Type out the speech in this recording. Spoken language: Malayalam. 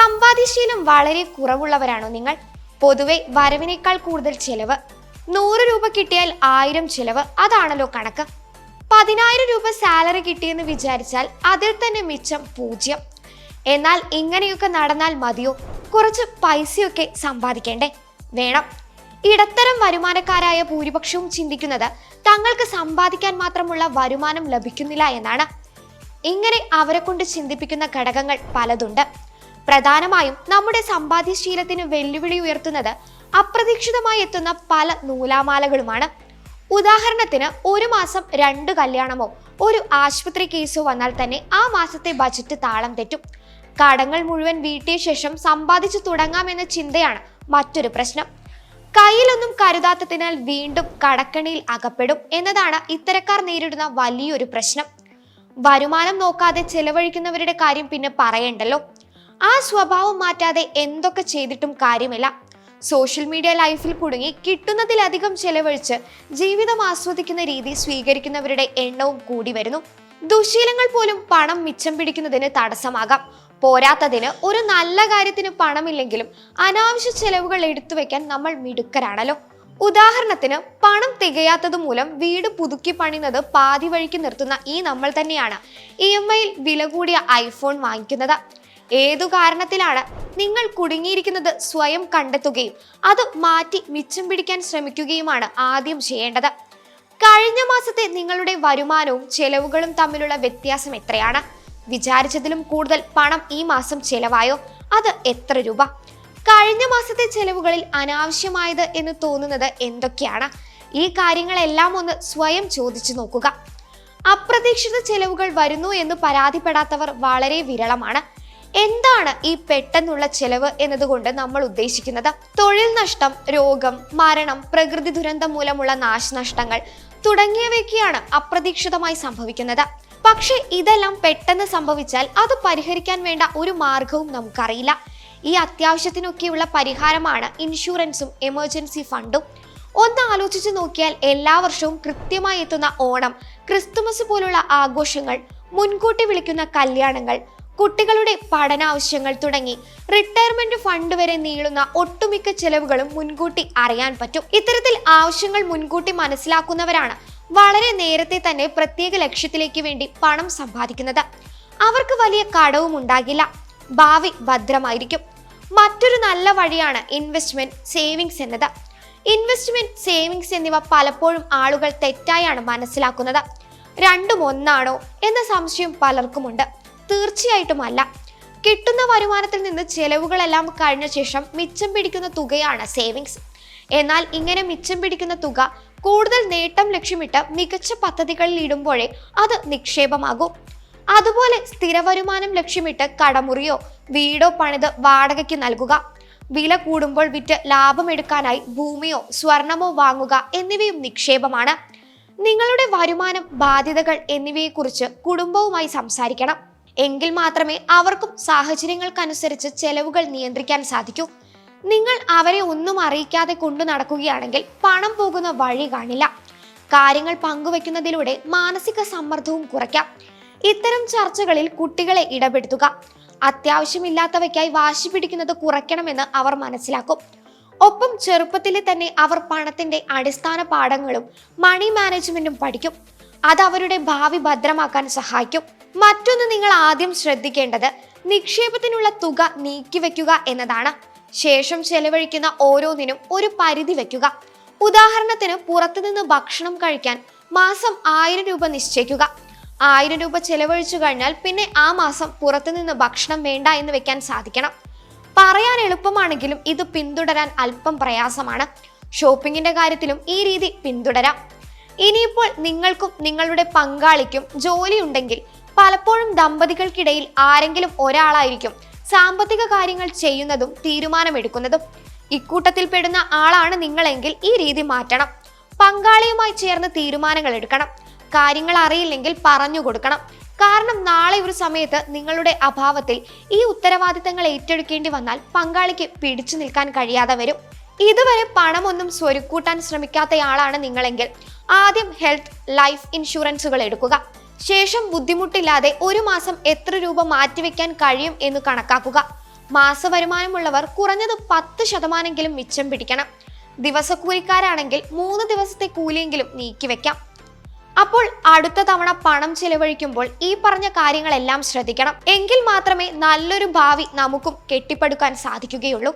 സമ്പാദ്യശീലം വളരെ കുറവുള്ളവരാണോ നിങ്ങൾ? പൊതുവെ വരവിനേക്കാൾ കൂടുതൽ ചെലവ്. നൂറ് രൂപ കിട്ടിയാൽ ആയിരം ചെലവ്. അതാണല്ലോ കണക്ക്. പതിനായിരം രൂപ സാലറി കിട്ടിയെന്ന് വിചാരിച്ചാൽ അതിൽ തന്നെ മിച്ചം പൂജ്യം. എന്നാൽ ഇങ്ങനെയൊക്കെ നടന്നാൽ മതിയോ? കുറച്ച് പൈസയൊക്കെ സമ്പാദിക്കേണ്ടേ. വേണം. ഇടത്തരം വരുമാനക്കാരായ ഭൂരിപക്ഷവും ചിന്തിക്കുന്നത് തങ്ങൾക്ക് സമ്പാദിക്കാൻ മാത്രമുള്ള വരുമാനം ലഭിക്കുന്നില്ല എന്നാണ്. ഇങ്ങനെ അവരെ കൊണ്ട് ചിന്തിപ്പിക്കുന്ന ഘടകങ്ങൾ പലതുണ്ട്. പ്രധാനമായും നമ്മുടെ സമ്പാദ്യശീലത്തിന് വെല്ലുവിളി ഉയർത്തുന്നത് അപ്രതീക്ഷിതമായി എത്തുന്ന പല നൂലാമാലകളുമാണ്. ഉദാഹരണത്തിന് ഒരു മാസം രണ്ട് കല്യാണമോ ഒരു ആശുപത്രി കേസോ വന്നാൽ തന്നെ ആ മാസത്തെ ബജറ്റ് താളം തെറ്റും. കടങ്ങൾ മുഴുവൻ വീട്ടിയ ശേഷം സമ്പാദിച്ചു തുടങ്ങാമെന്ന ചിന്തയാണ് മറ്റൊരു പ്രശ്നം. കയ്യിലൊന്നും കരുതാത്തതിനാൽ വീണ്ടും കടക്കണിയിൽ അകപ്പെടും എന്നതാണ് ഇത്തരക്കാർ നേരിടുന്ന വലിയൊരു പ്രശ്നം. വരുമാനം നോക്കാതെ ചെലവഴിക്കുന്നവരുടെ കാര്യം പിന്നെ പറയണ്ടല്ലോ. ആ സ്വഭാവം മാറ്റാതെ എന്തൊക്കെ ചെയ്തിട്ടും കാര്യമില്ല. സോഷ്യൽ മീഡിയ ലൈഫിൽ കുടുങ്ങി കിട്ടുന്നതിലധികം ചെലവഴിച്ച് ജീവിതം ആസ്വദിക്കുന്ന രീതി സ്വീകരിക്കുന്നവരുടെ എണ്ണവും കൂടി വരുന്നു. ദുശീലങ്ങൾ പോലും പണം മിച്ചം പിടിക്കുന്നതിന് തടസ്സമാകാം. പോരാത്തതിന് ഒരു നല്ല കാര്യത്തിന് പണമില്ലെങ്കിലും അനാവശ്യ ചെലവുകൾ എടുത്തു വെക്കാൻ നമ്മൾ മിടുക്കരാണല്ലോ. ഉദാഹരണത്തിന് പണം തികയാത്തത് മൂലം വീട് പുതുക്കി പണിയുന്നത് പാതി വഴിക്ക് നിർത്തുന്ന ഈ നമ്മൾ തന്നെയാണ് ഇ എം ഐയിൽ വില കൂടിയ ഐഫോൺ വാങ്ങിക്കുന്നത്. ഏതു കാരണത്തിലാണ് നിങ്ങൾ കുടുങ്ങിയിരിക്കുന്നത് സ്വയം കണ്ടെത്തുകയും അത് മാറ്റി മിച്ചം പിടിക്കാൻ ശ്രമിക്കുകയുമാണ് ആദ്യം ചെയ്യേണ്ടത്. കഴിഞ്ഞ മാസത്തെ നിങ്ങളുടെ വരുമാനവും ചെലവുകളും തമ്മിലുള്ള വ്യത്യാസം എത്രയാണ്? വിചാരിച്ചതിലും കൂടുതൽ പണം ഈ മാസം ചെലവായോ? അത് എത്ര രൂപ? കഴിഞ്ഞ മാസത്തെ ചെലവുകളിൽ അനാവശ്യമായത് എന്ന് തോന്നുന്നത് എന്തൊക്കെയാണ്? ഈ കാര്യങ്ങളെല്ലാം ഒന്ന് സ്വയം ചോദിച്ചു നോക്കുക. അപ്രതീക്ഷിത ചെലവുകൾ വരുന്നു എന്ന് പരാതിപ്പെടാത്തവർ വളരെ വിരളമാണ്. എന്താണ് ഈ പെട്ടെന്നുള്ള ചെലവ് എന്നതുകൊണ്ട് നമ്മൾ ഉദ്ദേശിക്കുന്നത്? തൊഴിൽ നഷ്ടം രോഗം മരണം പ്രകൃതി ദുരന്തം മൂലമുള്ള നാശനഷ്ടങ്ങൾ തുടങ്ങിയവയൊക്കെയാണ് അപ്രതീക്ഷിതമായി സംഭവിക്കുന്നത്. പക്ഷേ ഇതെല്ലാം പെട്ടെന്ന് സംഭവിച്ചാൽ അത് പരിഹരിക്കാൻ വേണ്ട ഒരു മാർഗവും നമുക്കറിയില്ല. ഈ അത്യാവശ്യത്തിനൊക്കെയുള്ള പരിഹാരമാണ് ഇൻഷുറൻസും എമർജൻസി ഫണ്ടും. ഒന്ന് ആലോചിച്ച് നോക്കിയാൽ എല്ലാ വർഷവും കൃത്യമായി എത്തുന്ന ഓണം ക്രിസ്തുമസ് പോലുള്ള ആഘോഷങ്ങൾ മുൻകൂട്ടി വിളിക്കുന്ന കല്യാണങ്ങൾ കുട്ടികളുടെ പഠനാവശ്യങ്ങൾ തുടങ്ങി. റിട്ടയർമെന്റ് ഫണ്ട് വരെ നീളുന്ന ഒട്ടുമിക്ക ചെലവുകളും മുൻകൂട്ടി അറിയാൻ പറ്റും. ഇത്തരത്തിൽ ആവശ്യങ്ങൾ മുൻകൂട്ടി മനസ്സിലാക്കുന്നവരാണ് വളരെ നേരത്തെ തന്നെ പ്രത്യേക ലക്ഷ്യത്തിലേക്ക് വേണ്ടി പണം സമ്പാദിക്കുന്നത്. അവർക്ക് വലിയ കടവും ഉണ്ടാകില്ല. ഭാവി ഭദ്രമായിരിക്കും. മറ്റൊരു നല്ല വഴിയാണ് ഇൻവെസ്റ്റ്മെന്റ് സേവിങ്സ് എന്നത്. ഇൻവെസ്റ്റ്മെന്റ് സേവിങ്സ് എന്നിവ പലപ്പോഴും ആളുകൾ തെറ്റായാണ് മനസ്സിലാക്കുന്നത്. രണ്ടും ഒന്നാണോ എന്ന സംശയം പലർക്കുമുണ്ട്. തീർച്ചയായിട്ടും അല്ല. കിട്ടുന്ന വരുമാനത്തിൽ നിന്ന് ചെലവുകളെല്ലാം കഴിഞ്ഞ ശേഷം മിച്ചം പിടിക്കുന്ന തുകയാണ് സേവിങ്സ്. എന്നാൽ ഇങ്ങനെ മിച്ചം പിടിക്കുന്ന തുക കൂടുതൽ നേട്ടം ലക്ഷ്യമിട്ട് മികച്ച പദ്ധതികളിൽ ഇടുമ്പോഴേ അത് നിക്ഷേപമാകും. അതുപോലെ സ്ഥിര വരുമാനം ലക്ഷ്യമിട്ട് കടമുറിയോ വീടോ പണിത് വാടകയ്ക്ക് നൽകുക. വില കൂടുമ്പോൾ വിറ്റ് ലാഭമെടുക്കാനായി ഭൂമിയോ സ്വർണമോ വാങ്ങുക എന്നിവയും നിക്ഷേപമാണ്. നിങ്ങളുടെ വരുമാനം ബാധ്യതകൾ എന്നിവയെക്കുറിച്ച് കുടുംബവുമായി സംസാരിക്കണം. എങ്കിൽ മാത്രമേ അവർക്കും സാഹചര്യങ്ങൾക്കനുസരിച്ച് ചെലവുകൾ നിയന്ത്രിക്കാൻ സാധിക്കൂ. നിങ്ങൾ അവരെ ഒന്നും അറിയിക്കാതെ കൊണ്ടു നടക്കുകയാണെങ്കിൽ പണം പോകുന്ന വഴി കാണില്ല. കാര്യങ്ങൾ പങ്കുവെക്കുന്നതിലൂടെ മാനസിക സമ്മർദ്ദവും കുറയ്ക്കാം. ഇത്തരം ചർച്ചകളിൽ കുട്ടികളെ ഇടപെടുത്തുക. അത്യാവശ്യമില്ലാത്തവയ്ക്കായി വാശി പിടിക്കുന്നത് കുറയ്ക്കണമെന്ന് അവർ മനസ്സിലാക്കും. ഒപ്പം ചെറുപ്പത്തിലെ തന്നെ അവർ പണത്തിന്റെ അടിസ്ഥാന പാഠങ്ങളും മണി മാനേജ്മെന്റും പഠിക്കും. അത് അവരുടെ ഭാവി ഭദ്രമാക്കാൻ സഹായിക്കും. മറ്റൊന്ന് നിങ്ങൾ ആദ്യം ശ്രദ്ധിക്കേണ്ടത് നിക്ഷേപത്തിനുള്ള തുക നീക്കിവെക്കുക എന്നതാണ്. ശേഷം ചെലവഴിക്കുന്ന ഓരോന്നിനും ഒരു പരിധി വെക്കുക. ഉദാഹരണത്തിന് പുറത്തുനിന്ന് ഭക്ഷണം കഴിക്കാൻ മാസം ആയിരം രൂപ നിശ്ചയിക്കുക. ആയിരം രൂപ ചെലവഴിച്ചു കഴിഞ്ഞാൽ പിന്നെ ആ മാസം പുറത്തുനിന്ന് ഭക്ഷണം വേണ്ട എന്ന് വെക്കാൻ സാധിക്കണം. പറയാൻ എളുപ്പമാണെങ്കിലും ഇത് പിന്തുടരാൻ അല്പം പ്രയാസമാണ്. ഷോപ്പിങ്ങിന്റെ കാര്യത്തിലും ഈ രീതി പിന്തുടരാം. ഇനിയിപ്പോൾ നിങ്ങൾക്കും നിങ്ങളുടെ പങ്കാളിക്കും ജോലി ഉണ്ടെങ്കിൽ പലപ്പോഴും ദമ്പതികൾക്കിടയിൽ ആരെങ്കിലും ഒരാളായിരിക്കും സാമ്പത്തിക കാര്യങ്ങൾ ചെയ്യുന്നതും തീരുമാനമെടുക്കുന്നതും. ഇക്കൂട്ടത്തിൽ പെടുന്ന ആളാണ് നിങ്ങളെങ്കിൽ ഈ രീതി മാറ്റണം. പങ്കാളിയുമായി ചേർന്ന് തീരുമാനങ്ങൾ എടുക്കണം. കാര്യങ്ങൾ അറിയില്ലെങ്കിൽ പറഞ്ഞു കൊടുക്കണം. കാരണം നാളെ ഒരു സമയത്ത് നിങ്ങളുടെ അഭാവത്തിൽ ഈ ഉത്തരവാദിത്തങ്ങൾ ഏറ്റെടുക്കേണ്ടി വന്നാൽ പങ്കാളിക്ക് പിടിച്ചു നിൽക്കാൻ കഴിയാതെ വരും. ഇതുവരെ പണമൊന്നും സ്വരുക്കൂട്ടാൻ ശ്രമിക്കാത്തയാളാണ് നിങ്ങളെങ്കിൽ ആദ്യം ഹെൽത്ത് ലൈഫ് ഇൻഷുറൻസുകൾ എടുക്കുക. ശേഷം ബുദ്ധിമുട്ടില്ലാതെ ഒരു മാസം എത്ര രൂപ മാറ്റിവെക്കാൻ കഴിയും എന്ന് കണക്കാക്കുക. മാസവരുമാനമുള്ളവർ കുറഞ്ഞത് പത്ത് ശതമാനെങ്കിലും മിച്ചം പിടിക്കണം. ദിവസക്കൂലിക്കാരാണെങ്കിൽ മൂന്ന് ദിവസത്തെ കൂലിയെങ്കിലും നീക്കിവെക്കാം അപ്പോൾ അടുത്ത തവണ പണം ചെലവഴിക്കുമ്പോൾ ഈ പറഞ്ഞ കാര്യങ്ങളെല്ലാം ശ്രദ്ധിക്കണം. എങ്കിൽ മാത്രമേ നല്ലൊരു ഭാവി നമുക്കും കെട്ടിപ്പടുക്കാൻ സാധിക്കുകയുള്ളൂ.